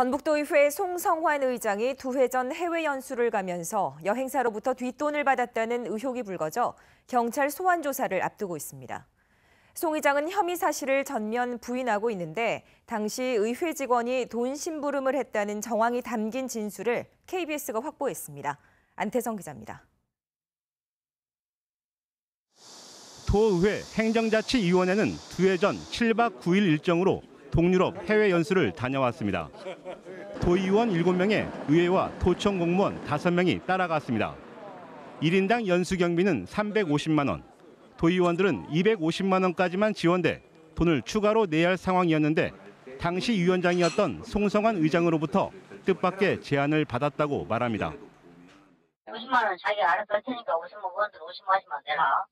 전북도의회 송성환 의장이 두 회 전 해외 연수를 가면서 여행사로부터 뒷돈을 받았다는 의혹이 불거져 경찰 소환 조사를 앞두고 있습니다. 송 의장은 혐의 사실을 전면 부인하고 있는데 당시 의회 직원이 돈 심부름을 했다는 정황이 담긴 진술을 KBS가 확보했습니다. 안태성 기자입니다. 도의회 행정자치위원회는 두 해 전 7박 9일 일정으로 동유럽 해외 연수를 다녀왔습니다. 도의원 7명에 의회와 도청 공무원 5명이 따라갔습니다. 1인당 연수 경비는 350만 원, 도의원들은 250만 원까지만 지원돼 돈을 추가로 내야 할 상황이었는데 당시 위원장이었던 송성환 의장으로부터 뜻밖의 제안을 받았다고 말합니다. 50만 원 자기가 알아서 할 테니까 50만 원들 50만 원씩만 내라.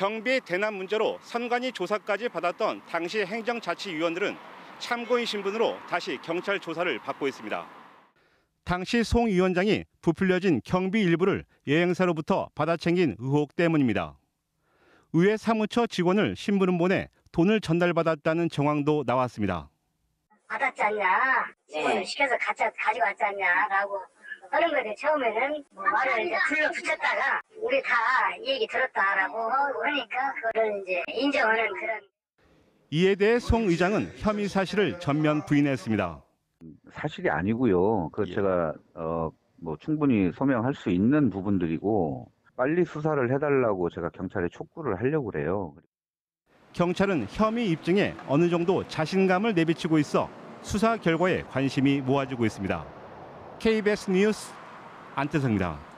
경비 대납 문제로 선관위 조사까지 받았던 당시 행정자치위원들은 참고인 신분으로 다시 경찰 조사를 받고 있습니다. 당시 송 위원장이 부풀려진 경비 일부를 여행사로부터 받아챙긴 의혹 때문입니다. 의회 사무처 직원을 신부름 보내 돈을 전달받았다는 정황도 나왔습니다. 받았지 않냐? 네. 시켜서 가져, 가지고 왔지 않냐?라고 하는 거에 처음에는 뭐 말을 이제 불러 붙였다가 우리 다이 얘기 들었다라고 그러니까 그거를 이제 인정하는 그런 이에 대해 송 의장은 혐의 사실을 전면 부인했습니다. 사실이 아니고요. 그 예. 제가 어 뭐 충분히 소명할 수 있는 부분들이고 빨리 수사를 해달라고 제가 경찰에 촉구를 하려고 그래요. 경찰은 혐의 입증에 어느 정도 자신감을 내비치고 있어 수사 결과에 관심이 모아지고 있습니다. KBS 뉴스 안태성입니다.